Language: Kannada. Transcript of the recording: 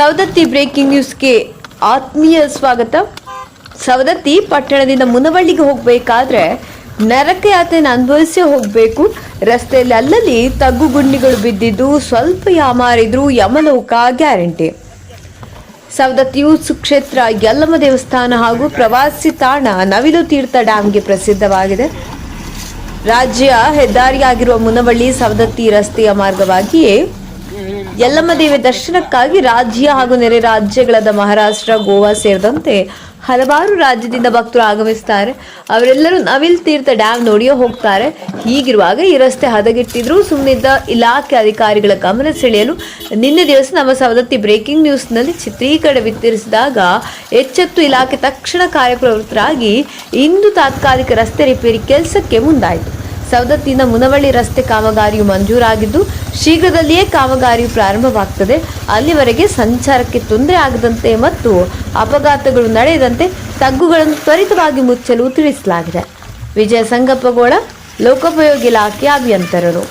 ಸವದತ್ತಿ ಬ್ರೇಕಿಂಗ್ ನ್ಯೂಸ್ಗೆ ಆತ್ಮೀಯ ಸ್ವಾಗತ. ಸವದತ್ತಿ ಪಟ್ಟಣದಿಂದ ಮುನವಳ್ಳಿಗೆ ಹೋಗಬೇಕಾದ್ರೆ ನರಕ ಯಾತ್ರೆಯನ್ನು ಅನುಭವಿಸಿ ಹೋಗಬೇಕು. ರಸ್ತೆಯಲ್ಲಿ ಅಲ್ಲಲ್ಲಿ ತಗ್ಗು ಗುಂಡಿಗಳು ಬಿದ್ದಿದ್ದು ಸ್ವಲ್ಪ ಯಾಮಾರಿದ್ರು ಯಮಲೋಕ ಗ್ಯಾರಂಟಿ. ಸವದತ್ತಿಯು ಸುಕ್ಷೇತ್ರ ಯಲ್ಲಮ್ಮ ದೇವಸ್ಥಾನ ಹಾಗೂ ಪ್ರವಾಸಿ ತಾಣ ನವಿಲು ತೀರ್ಥ ಡ್ಯಾಮ್ಗೆ ಪ್ರಸಿದ್ಧವಾಗಿದೆ. ರಾಜ್ಯ ಹೆದ್ದಾರಿಯಾಗಿರುವ ಮುನವಳ್ಳಿ ಸವದತ್ತಿ ರಸ್ತೆಯ ಮಾರ್ಗವಾಗಿಯೇ ಯಲ್ಲಮ್ಮ ದೇವಿ ದರ್ಶನಕ್ಕಾಗಿ ರಾಜ್ಯ ಹಾಗೂ ನೆರೆ ರಾಜ್ಯಗಳಾದ ಮಹಾರಾಷ್ಟ್ರ, ಗೋವಾ ಸೇರಿದಂತೆ ಹಲವಾರು ರಾಜ್ಯದಿಂದ ಭಕ್ತರು ಆಗಮಿಸ್ತಾರೆ. ಅವರೆಲ್ಲರೂ ನವಿಲ್ ತೀರ್ಥ ಡ್ಯಾಮ್ ನೋಡಿಯೋ ಹೋಗ್ತಾರೆ. ಹೀಗಿರುವಾಗ ಈ ರಸ್ತೆ ಹದಗೆಟ್ಟಿದ್ರು ಸುಮ್ಮನಿದ್ದ ಇಲಾಖೆ ಅಧಿಕಾರಿಗಳ ಗಮನ ಸೆಳೆಯಲು ನಿನ್ನೆ ದಿವಸ ನಮ್ಮ ಸವದತ್ತಿ ಬ್ರೇಕಿಂಗ್ ನ್ಯೂಸ್ನಲ್ಲಿ ಚಿತ್ರೀಕರಣ ವಿತರಿಸಿದಾಗ ಎಚ್ಚೆತ್ತು ಇಲಾಖೆ ತಕ್ಷಣ ಕಾರ್ಯಪ್ರವೃತ್ತರಾಗಿ ಇಂದು ತಾತ್ಕಾಲಿಕ ರಸ್ತೆ ರಿಪೇರಿ ಕೆಲಸಕ್ಕೆ ಮುಂದಾಯಿತು. ಸವದತ್ತಿಯಿಂದ ಮುನವಳ್ಳಿ ರಸ್ತೆ ಕಾಮಗಾರಿಯು ಮಂಜೂರಾಗಿದ್ದು, ಶೀಘ್ರದಲ್ಲಿಯೇ ಕಾಮಗಾರಿಯು ಪ್ರಾರಂಭವಾಗ್ತದೆ. ಅಲ್ಲಿವರೆಗೆ ಸಂಚಾರಕ್ಕೆ ತೊಂದರೆ ಆಗದಂತೆ ಮತ್ತು ಅಪಘಾತಗಳು ನಡೆಯದಂತೆ ತಗ್ಗುಗಳನ್ನು ತ್ವರಿತವಾಗಿ ಮುಚ್ಚಲು ತಿಳಿಸಲಾಗಿದೆ. ವಿಜಯ ಸಂಗಪ್ಪಗೋಳ ಲೋಕೋಪಯೋಗಿ ಇಲಾಖೆ ಅಭಿಯಂತರರು.